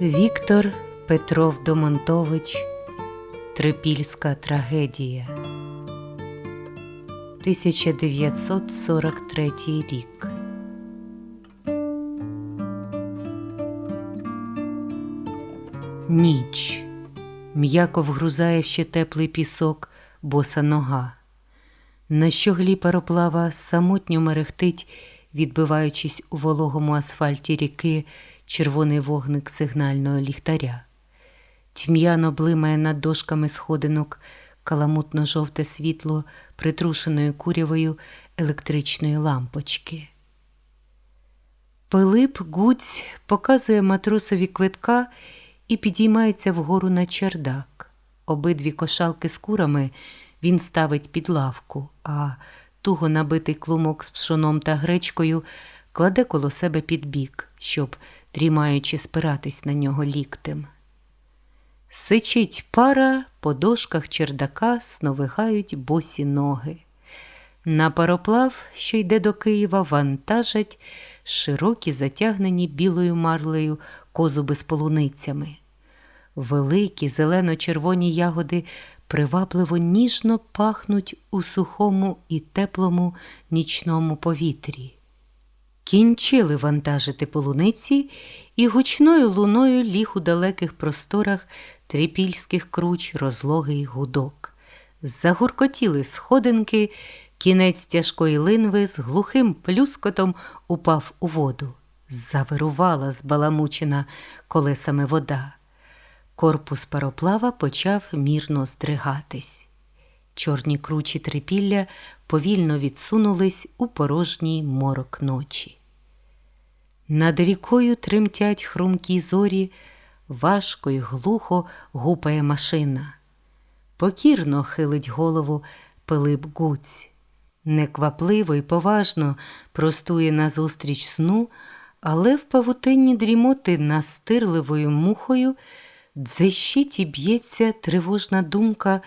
Віктор Петров Домонтович Трипільська трагедія. 1943 рік. Ніч. М'яко вгрузає ще теплий пісок боса нога. На щоглі пароплава самотньо мерехтить, відбиваючись у вологому асфальті ріки червоний вогник сигнального ліхтаря. Тьмяно блимає над дошками сходинок каламутно-жовте світло притрушеної курявою електричної лампочки. Пилип Гуць показує матросові квитка і підіймається вгору на чердак. Обидві кошалки з курами він ставить під лавку, а туго набитий клумок з пшоном та гречкою кладе коло себе під бік, щоб, трімаючи, спиратись на нього ліктем. Сичить пара, по дошках чердака сновигають босі ноги. На пароплав, що йде до Києва, вантажать широкі, затягнені білою марлею козуби з полуницями. Великі зелено-червоні ягоди привабливо ніжно пахнуть у сухому і теплому нічному повітрі. Кінчили вантажити полуниці, і гучною луною ліг у далеких просторах трипільських круч розлогий гудок. Загуркотіли сходинки, кінець тяжкої линви з глухим плюскотом упав у воду. Завирувала збаламучена колесами вода. Корпус пароплава почав мірно здригатись. Чорні кручі трипілля повільно відсунулись у порожній морок ночі. Над рікою тремтять хрумкі зорі, важко й глухо гупає машина. Покірно хилить голову Пилип Гуць. Неквапливо й поважно простує назустріч сну, але в павутинні дрімоти настирливою мухою дзищить і б'ється тривожна думка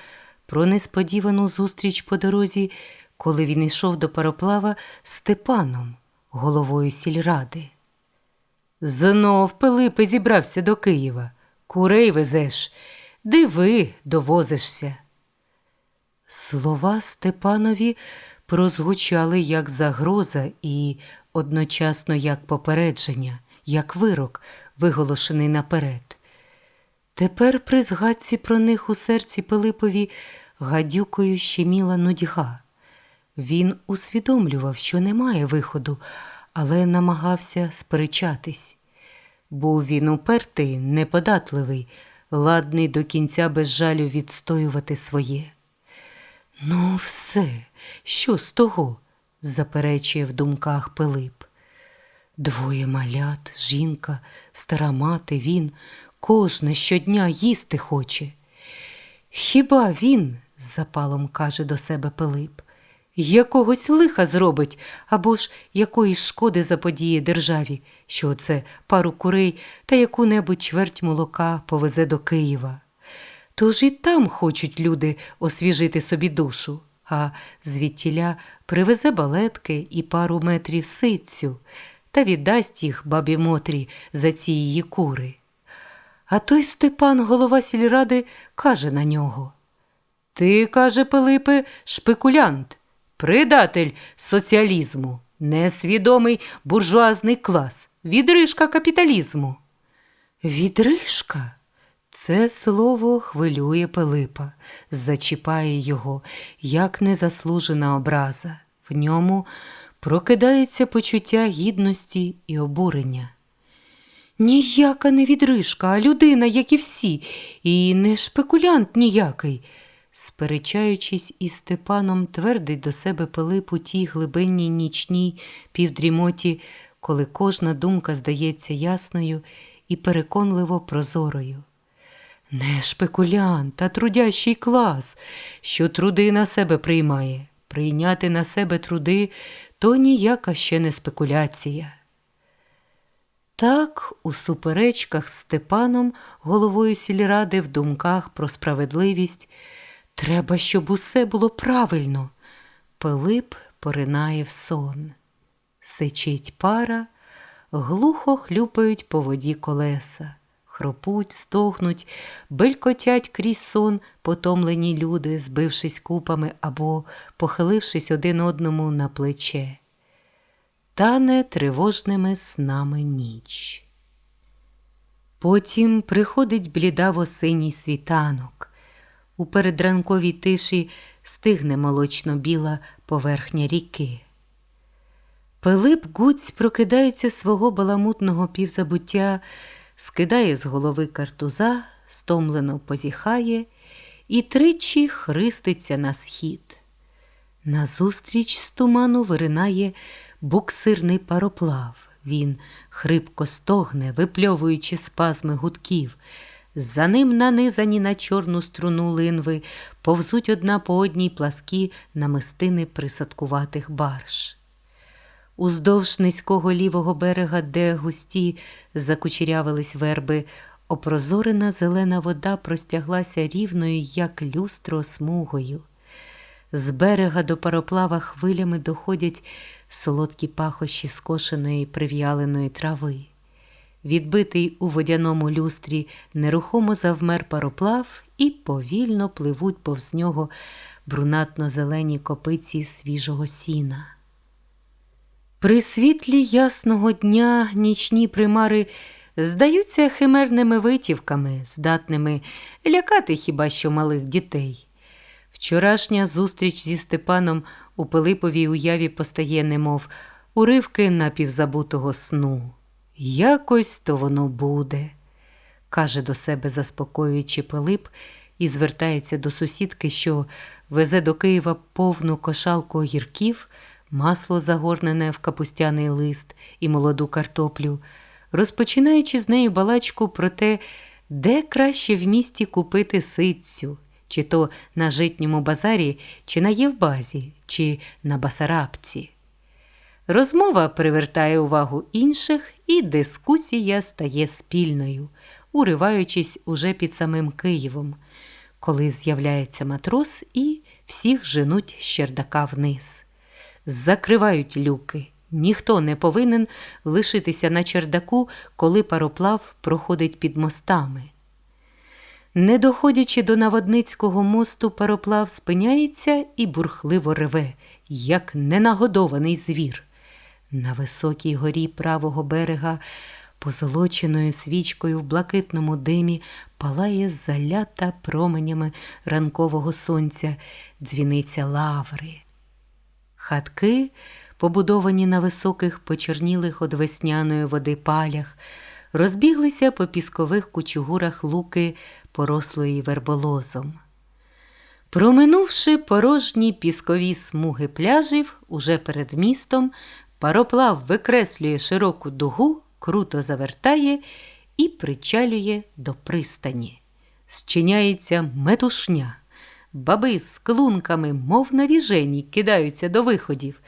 про несподівану зустріч по дорозі, коли він йшов до пароплава Степаном, головою сільради. Знов Пилипе зібрався до Києва. Курей везеш, диви, довозишся. Слова Степанові прозвучали як загроза і одночасно як попередження, як вирок, виголошений наперед. Тепер при згадці про них у серці Пилипові гадюкою щеміла нудьга. Він усвідомлював, що немає виходу, але намагався сперечатись. Був він упертий, неподатливий, ладний до кінця без жалю відстоювати своє. Ну, все, що з того? заперечує в думках Пилип. Двоє малят, жінка, стара мати, він кожне щодня їсти хоче. Хіба він, з запалом каже до себе Пилип, якогось лиха зробить або ж якоїсь шкоди заподіє державі, що це пару курей та яку-небудь чверть молока повезе до Києва. Тож і там хочуть люди освіжити собі душу, а звідтіля привезе балетки і пару метрів ситцю та віддасть їх бабі Мотрі за ці її кури. А той Степан, голова сільради, каже на нього Ти, каже Пилипе, шпекулянт, придатель соціалізму, несвідомий буржуазний клас, відрижка капіталізму. Відрижка? Це слово хвилює Пилипа, зачіпає його, як незаслужена образа. В ньому прокидається почуття гідності і обурення. Ніяка не відрижка, а людина, як і всі, і не шпекулянт ніякий. Сперечаючись із Степаном, твердить до себе Пилип у тій глибинній нічній півдрімоті, коли кожна думка здається ясною і переконливо прозорою. Не шпекулянт, а трудящий клас, що труди на себе приймає. Прийняти на себе труди то ніяка ще не спекуляція. Так, у суперечках з Степаном, головою сільради, в думках про справедливість, треба, щоб усе було правильно. Пилип поринає в сон. Сичить пара, глухо хлюпають по воді колеса. хропуть, стогнуть, белькотять крізь сон потомлені люди, збившись купами або похилившись один одному на плече. Тане тривожними снами ніч. Потім приходить бліда в осинній світанок. У передранковій тиші стигне молочно-біла поверхня ріки. Пилип Гуць прокидається свого баламутного півзабуття, скидає з голови картуза, стомлено позіхає і тричі христиться на схід. Назустріч з туману виринає буксирний пароплав. Він хрипко стогне, випльовуючи спазми гудків. За ним нанизані на чорну струну линви, повзуть одна по одній пласкі намистини присадкуватих барж. Уздовж низького лівого берега, де густі закучерявились верби, опрозорена зелена вода простяглася рівною, як люстро смугою. З берега до пароплава хвилями доходять солодкі пахощі скошеної прив'яленої трави. Відбитий у водяному люстрі нерухомо завмер пароплав і повільно пливуть повз нього брунатно-зелені копиці свіжого сіна. При світлі ясного дня нічні примари здаються химерними витівками, здатними лякати хіба що малих дітей. Вчорашня зустріч зі Степаном у Пилиповій уяві постає, немов уривки напівзабутого сну. Якось то воно буде, каже до себе, заспокоюючи Пилип, і звертається до сусідки, що везе до Києва повну кошалку огірків, масло загорнене в капустяний лист і молоду картоплю, розпочинаючи з нею балачку про те, де краще в місті купити ситцю, чи то на житньому базарі, чи на Євбазі, чи на Басарабці. Розмова привертає увагу інших, і дискусія стає спільною, уриваючись уже під самим Києвом, коли з'являється матрос і всіх женуть з чердака вниз. Закривають люки. Ніхто не повинен лишитися на чердаку, коли пароплав проходить під мостами. Не доходячи до Наводницького мосту, пароплав спиняється і бурхливо реве, як ненагодований звір. На високій горі правого берега, позолоченою свічкою в блакитному димі, палає залята променями ранкового сонця, дзвіниця лаври. Хатки, побудовані на високих почернілих од весняної води палях, розбіглися по піскових кучугурах луки, порослої верболозом. Проминувши порожні піскові смуги пляжів, уже перед містом, пароплав викреслює широку дугу, круто завертає і причалює до пристані. Зчиняється метушня. Баби з клунками, мов навіжені, кидаються до виходів.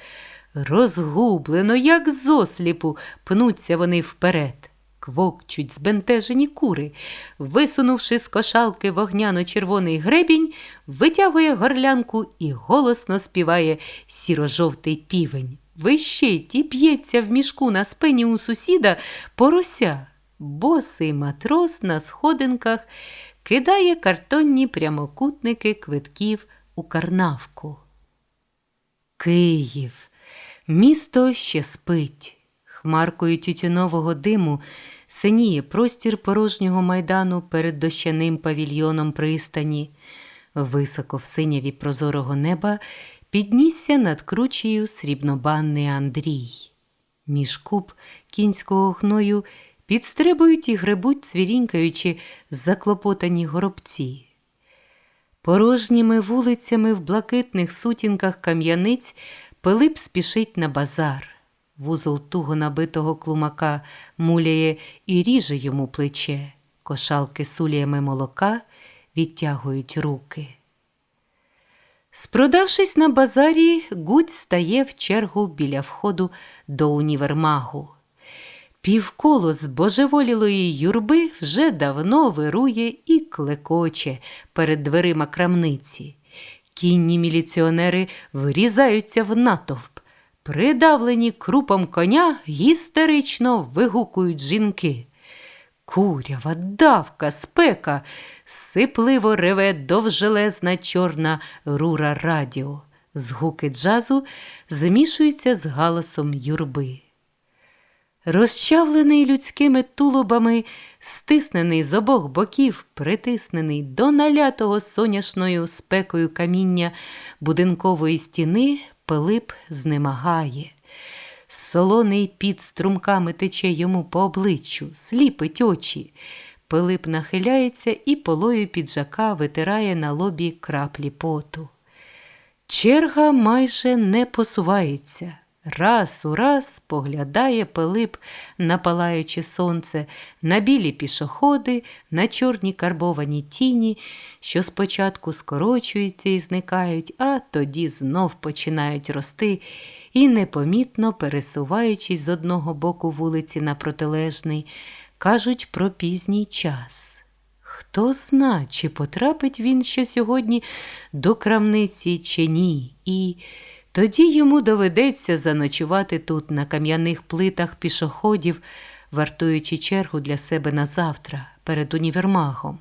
Розгублено, як зосліпу, пнуться вони вперед. Квокчуть збентежені кури, висунувши з кошалки вогняно-червоний гребінь, витягує горлянку і голосно співає сіро-жовтий півень. Вищить і б'ється в мішку на спині у сусіда порося. Босий матрос на сходинках кидає картонні прямокутники квитків у карнавку. Київ. Місто ще спить. Хмаркою тютюнового диму синіє простір порожнього майдану перед дощаним павільйоном пристані. Високо в синяві прозорого неба піднісся над кручею срібнобанний Андрій. Між куб кінського гною підстрибують і гребуть, цвірінькаючи заклопотані горобці. Порожніми вулицями в блакитних сутінках кам'яниць Пилип спішить на базар. Вузол туго набитого клумака муляє і ріже йому плече, кошалки суліями молока відтягують руки. Спродавшись на базарі, Гудь стає в чергу біля входу до універмагу. Півколо збожеволілої юрби вже давно вирує і клекоче перед дверима крамниці. Кінні міліціонери врізаються в натовп. Придавлені крупом коня гістерично вигукують жінки. Курява, давка, спека, сипливо реве довжелезна чорна рура радіо. Згуки джазу змішуються з галасом юрби. Розчавлений людськими тулубами, стиснений з обох боків, притиснений до налятого соняшною спекою каміння будинкової стіни, Пилип знемагає. Солоний під струмками тече йому по обличчю, сліпить очі. Пилип нахиляється і полою піджака витирає на лобі краплі поту. Черга майже не посувається. Раз у раз поглядає Пилип на палаюче сонце, на білі пішоходи, на чорні карбовані тіні, що спочатку скорочуються і зникають, а тоді знов починають рости і, непомітно пересуваючись з одного боку вулиці на протилежний, кажуть про пізній час. Хто зна, чи потрапить він ще сьогодні до крамниці, чи ні, і тоді йому доведеться заночувати тут на кам'яних плитах пішоходів, вартуючи чергу для себе на завтра перед універмагом.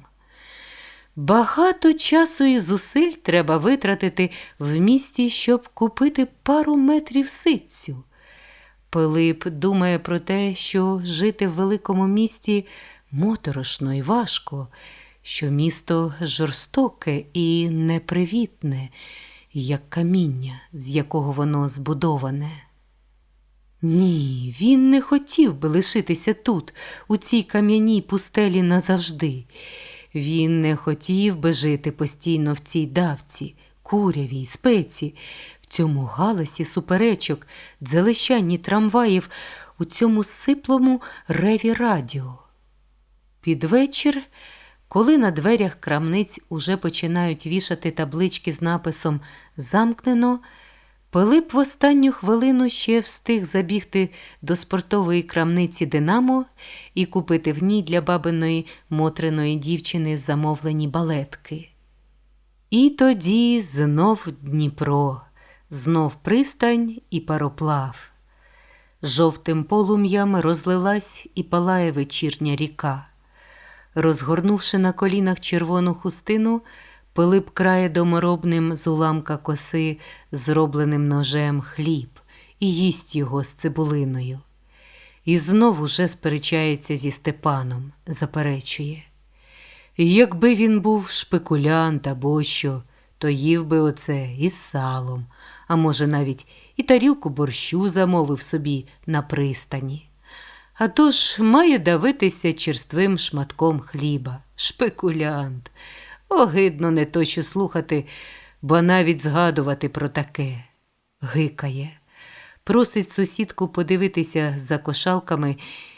Багато часу і зусиль треба витратити в місті, щоб купити пару метрів ситцю. Пилип думає про те, що жити в великому місті моторошно і важко, що місто жорстоке і непривітне, як каміння, з якого воно збудоване. Ні, він не хотів би лишитися тут, у цій кам'яній пустелі назавжди. Він не хотів би жити постійно в цій давці, курявій, спеці, в цьому галасі суперечок, дзелещанні трамваїв, у цьому сиплому реві радіо. Під вечір, коли на дверях крамниць уже починають вішати таблички з написом Замкнено, Пилип в останню хвилину ще встиг забігти до спортової крамниці Динамо і купити в ній для бабиної мотриної дівчини замовлені балетки. І тоді знов Дніпро, знов пристань і пароплав. Жовтим полум'ям розлилась і палає вечірня ріка. Розгорнувши на колінах червону хустину, Пилип крає доморобним з уламка коси, зробленим ножем хліб, і їсть його з цибулиною. І знову же сперечається зі Степаном, заперечує. Якби він був шпекулянт або що, то їв би оце із салом, а може, навіть і тарілку борщу замовив собі на пристані. А тож має давитися черствим шматком хліба, шпекулянт. Огидно не то що слухати, бо навіть згадувати про таке. Гикає, просить сусідку подивитися за кошалками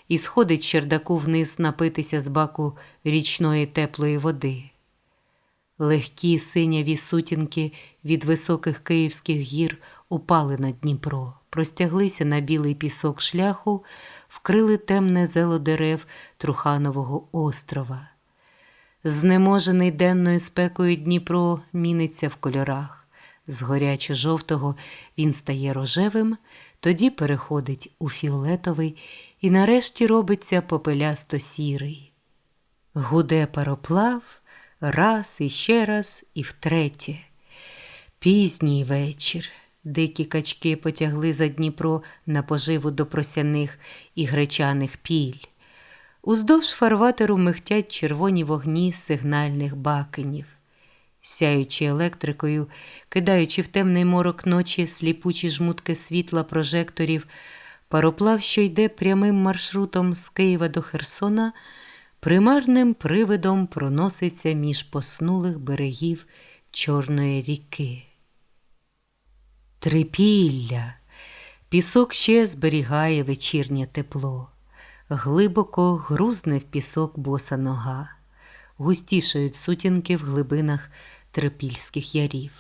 і сходить чердаку вниз напитися з баку річної теплої води. Легкі синяві сутінки від високих київських гір упали на Дніпро, простяглися на білий пісок шляху, вкрили темне зело дерев Труханового острова. Знеможений денною спекою Дніпро міниться в кольорах. З горячо жовтого він стає рожевим, тоді переходить у фіолетовий і нарешті робиться попелясто сірий. Гуде пароплав раз і ще раз і втретє. Пізній вечір. Дикі качки потягли за Дніпро на поживу до просяних і гречаних піль. Уздовж фарватеру михтять червоні вогні сигнальних бакенів. Сяючи електрикою, кидаючи в темний морок ночі сліпучі жмутки світла прожекторів, пароплав, що йде прямим маршрутом з Києва до Херсона, примарним привидом проноситься між поснулих берегів Чорної ріки. Трипілля. Пісок ще зберігає вечірнє тепло. Глибоко грузне в пісок боса нога, густішають сутінки в глибинах трипільських ярів.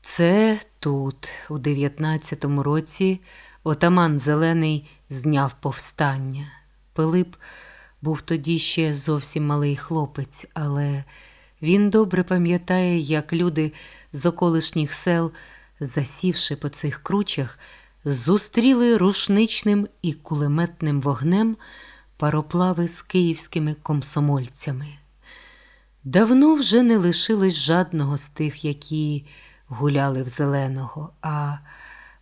Це тут, у 19-му році, отаман Зелений зняв повстання. Пилип був тоді ще зовсім малий хлопець, але він добре пам'ятає, як люди з околишніх сел, засівши по цих кручах, зустріли рушничним і кулеметним вогнем пароплави з київськими комсомольцями. Давно вже не лишилось жадного з тих, які гуляли в зеленого, а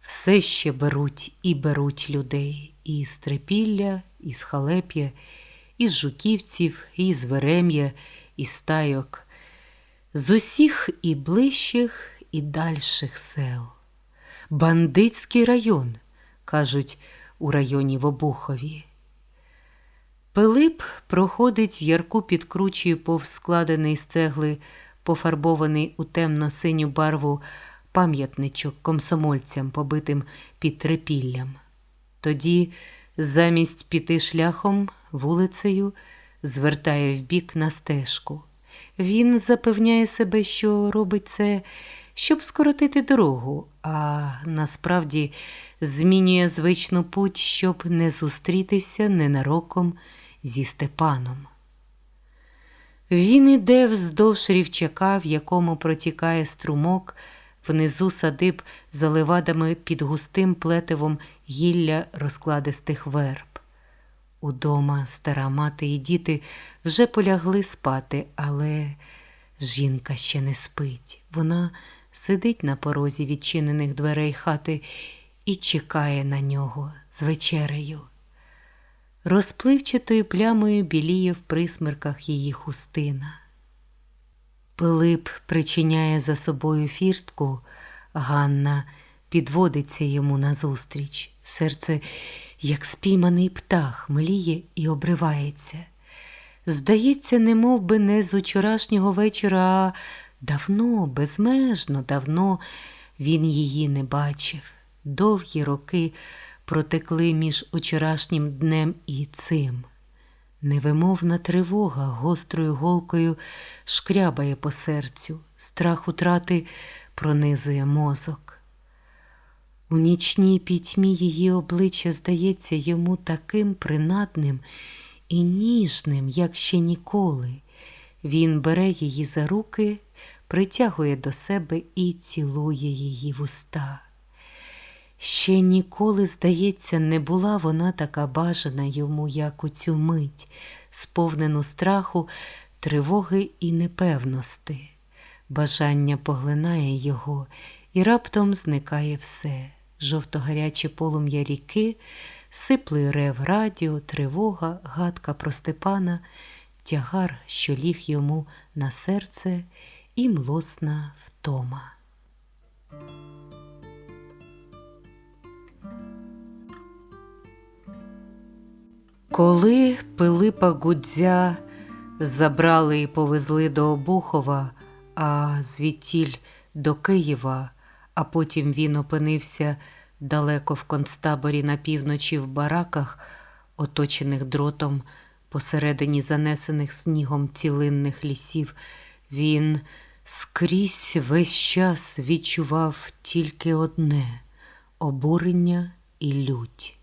все ще беруть і беруть людей і з Трипілля, і з Халеп'я, і з Жуківців, і з Верем'я, і з Тайок, з усіх і ближчих, і дальших сел. Бандитський район, кажуть у районі в Обухові. Пилип проходить в ярку підкручує повз складений з цегли, пофарбований у темно-синю барву пам'ятничок комсомольцям, побитим під трипіллям. Тоді, замість піти шляхом вулицею, звертає вбік на стежку. Він запевняє себе, що робить це, щоб скоротити дорогу, а насправді змінює звичну путь, щоб не зустрітися ненароком зі Степаном. Він іде вздовж рівчака, в якому протікає струмок, внизу садиб за левадами під густим плетивом гілля розкладистих верб. Удома стара мати і діти вже полягли спати, але жінка ще не спить. Вона сидить на порозі відчинених дверей хати і чекає на нього з вечерею. Розпливчатою плямою біліє в присмерках її хустина. Пилип причиняє за собою фіртку, Ганна підводиться йому назустріч. Серце, як спійманий птах, мліє і обривається. Здається, не мов би не з учорашнього вечора, а давно, безмежно, давно він її не бачив. Довгі роки протекли між учорашнім днем і цим. Невимовна тривога гострою голкою шкрябає по серцю, страх утрати пронизує мозок. У нічній пітьмі її обличчя здається йому таким принадним і ніжним, як ще ніколи. Він бере її за руки, притягує до себе і цілує її в уста. Ще ніколи, здається, не була вона така бажана йому, як у цю мить, сповнену страху, тривоги і непевності. Бажання поглинає його, і раптом зникає все. Жовтогаряче полум'я ріки, сиплий рев радіо, тривога, гадка про Степана, тягар, що ліг йому на серце, і млосна втома. Коли Пилипа Гудзя забрали і повезли до Обухова, а звідтіль до Києва, а потім він опинився далеко в концтаборі на півночі в бараках, оточених дротом посередині занесених снігом цілинних лісів, він скрізь весь час відчував тільки одне обурення і лють.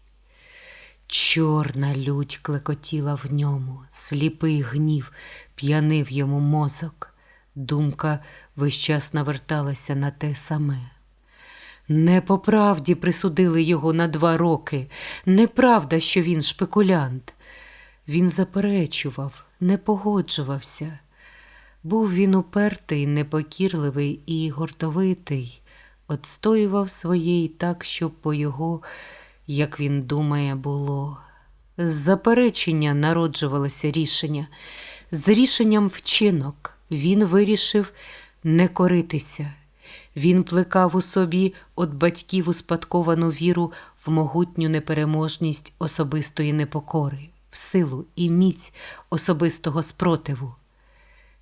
Чорна лють клекотіла в ньому, сліпий гнів п'янив йому мозок. Думка весь час наверталася на те саме. Не по правді присудили його на два роки, неправда, що він шпекулянт. Він заперечував, не погоджувався. Був він упертий, непокірливий і гордовитий, отстоював своє і так, щоб по його як він думає, було. З заперечення народжувалося рішення. З рішенням вчинок він вирішив не коритися. Він плекав у собі від батьків успадковану віру в могутню непереможність особистої непокори, в силу і міць особистого спротиву.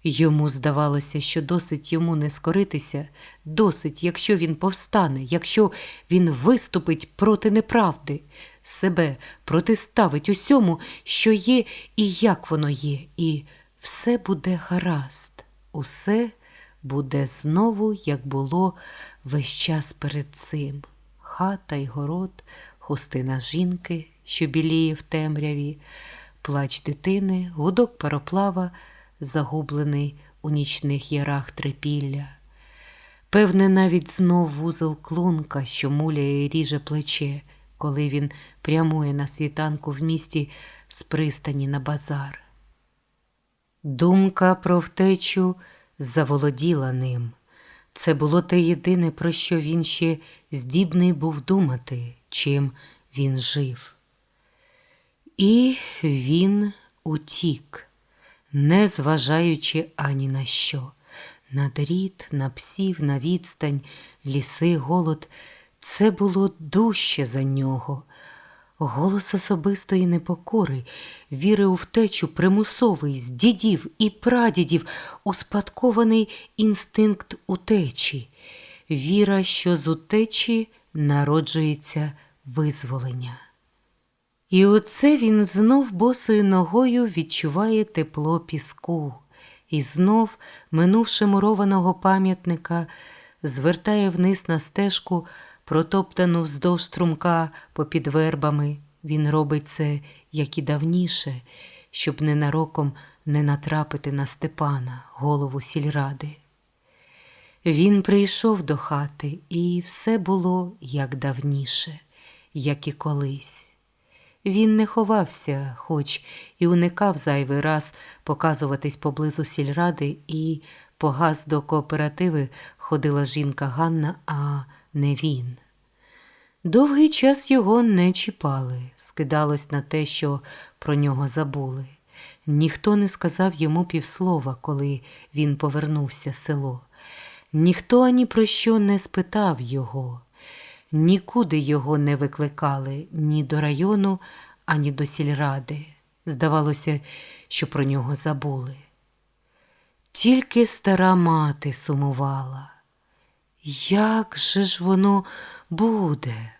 Йому здавалося, що досить йому не скоритися, досить, якщо він повстане, якщо він виступить проти неправди, себе протиставить усьому, що є і як воно є, і все буде гаразд, усе буде знову, як було весь час перед цим. Хата й город, хустина жінки, що біліє в темряві, плач дитини, гудок пароплава загублений у нічних ярах трипілля. Певне, навіть знов вузол клунка, що муляє і ріже плече, коли він прямує на світанку в місті з пристані на базар. Думка про втечу заволоділа ним. Це було те єдине, про що він ще здібний був думати, чим він жив. І він утік, не зважаючи ані на що. На дріт, на псів, на відстань, ліси, голод це було дужче за нього. Голос особистої непокори, віри у втечу, примусовий з дідів і прадідів, успадкований інстинкт утечі, віра, що з утечі народжується визволення. І оце він знов босою ногою відчуває тепло піску, і знов, минувши мурованого пам'ятника, звертає вниз на стежку, протоптану вздовж струмка попід вербами. Він робить це, як і давніше, щоб ненароком не натрапити на Степана, голову сільради. Він прийшов до хати, і все було як давніше, як і колись. Він не ховався, хоч і уникав зайвий раз показуватись поблизу сільради, і погас до кооперативи ходила жінка Ганна, а не він. Довгий час його не чіпали, скидалось на те, що про нього забули. Ніхто не сказав йому півслова, коли він повернувся з село. Ніхто ані про що не спитав його. Нікуди його не викликали ні до району, ані до сільради. Здавалося, що про нього забули. Тільки стара мати сумувала. Як же ж воно буде?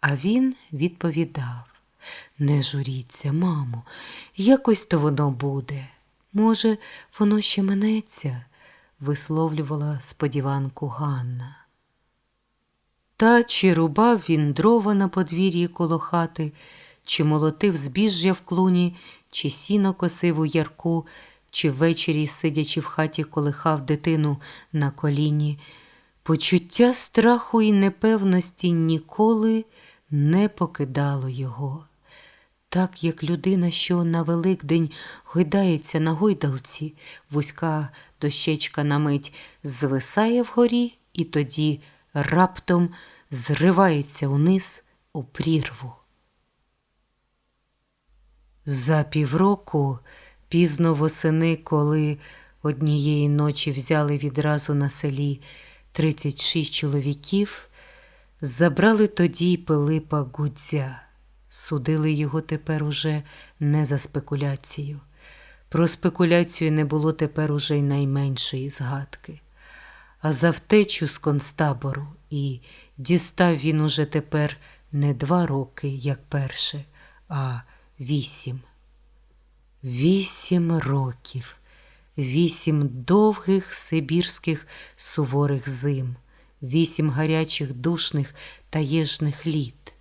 А він відповідав Не журіться, мамо, якось то воно буде. Може, воно ще минеться, висловлювала сподіванку Ганна. Та чи рубав він дрова на подвір'ї коло хати, чи молотив збіжжя в клуні, чи сіно косив у ярку, чи ввечері, сидячи в хаті, колихав дитину на коліні, почуття страху і непевності ніколи не покидало його. Так як людина, що на Великдень гойдається на гойдалці, вузька дощечка на мить звисає вгорі і тоді раптом зривається униз у прірву. За півроку, пізно восени, коли однієї ночі взяли відразу на селі 36 чоловіків, забрали тоді Пилипа Гудзя. Судили його тепер уже не за спекуляцію. Про спекуляцію не було тепер уже й найменшої згадки а за втечу з концтабору, і дістав він уже тепер не два роки, як перше, а вісім. Вісім років, вісім довгих сибірських суворих зим, вісім гарячих душних таєжних літ,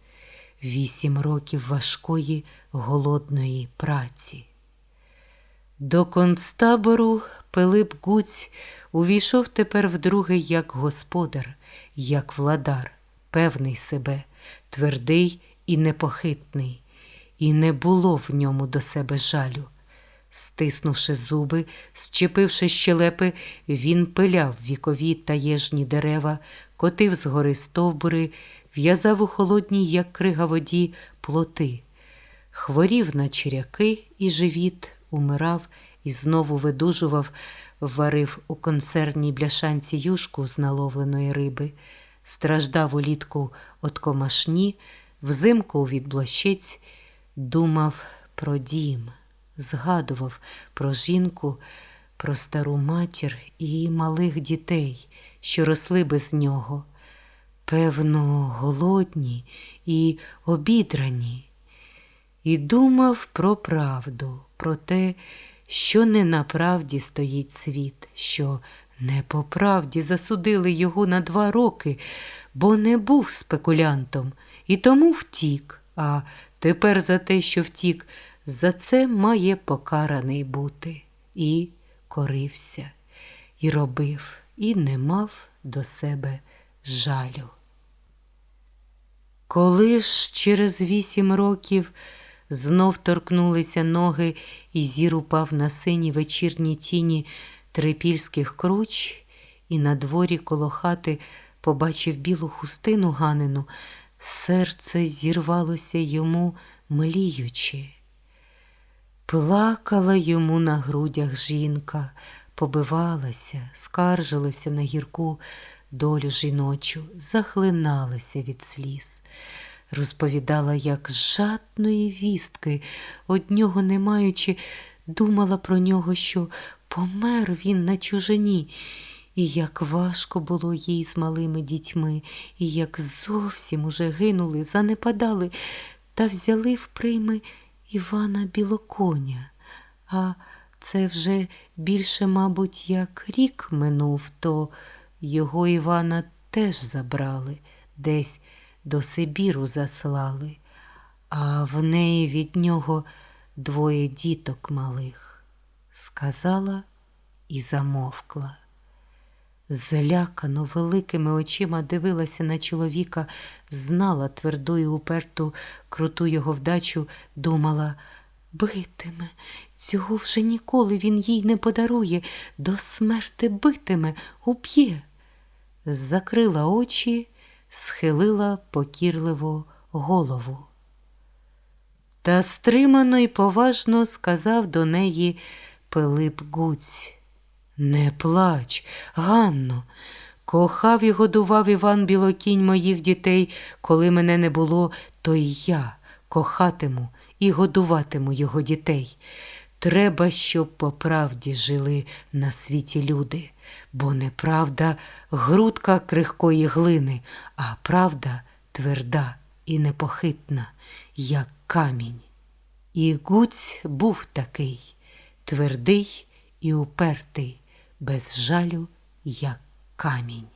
вісім років важкої голодної праці. До концтабору Пилип Гуць увійшов тепер вдруге як господар, як владар, певний себе, твердий і непохитний, і не було в ньому до себе жалю. Стиснувши зуби, зчепивши щелепи, він пиляв вікові таєжні дерева, котив з гори стовбури, в'язав у холодній, як крига воді, плоти, хворів на черяки і живіт, умирав і знову видужував, варив у консервній бляшанці юшку з наловленої риби, страждав улітку от комашні, взимку від блощиць, думав про дім, згадував про жінку, про стару матір і малих дітей, що росли без нього. Певно, голодні і обідрані, і думав про правду, про те, що не на правді стоїть світ, що не по правді засудили його на два роки, бо не був спекулянтом і тому втік, а тепер за те, що втік, за це має покараний бути. І корився, і робив, і не мав до себе жалю. Коли ж через вісім років знов торкнулися ноги, і зір упав на сині вечірні тіні трипільських круч, і на дворі коло хати побачив білу хустину Ганину, серце зірвалося йому мліючи. Плакала йому на грудях жінка, побивалася, скаржилася на гірку долю жіночу, захлиналася від сліз, розповідала, як жадної вістки, од нього не маючи, думала про нього, що помер він на чужині, і як важко було їй з малими дітьми, і як зовсім уже гинули, занепадали та взяли в прийми Івана Білоконя. А це вже більше, мабуть, як рік минув, то його Івана теж забрали, десь до Сибіру заслали, а в неї від нього двоє діток малих. Сказала і замовкла. Злякано великими очима дивилася на чоловіка, знала тверду і уперту круту його вдачу, думала, битиме, цього вже ніколи він їй не подарує, до смерти битиме, уб'є. Закрила очі, схилила покірливо голову. Та стримано й поважно сказав до неї Пилип Гуць. Не плач, Ганно, кохав і годував Іван Білокінь моїх дітей, коли мене не було, то й я кохатиму і годуватиму його дітей. Треба, щоб по правді жили на світі люди, бо неправда грудка крихкої глини, а правда тверда і непохитна, як камінь. І Гуць був такий, твердий і упертий, без жалю, як камінь.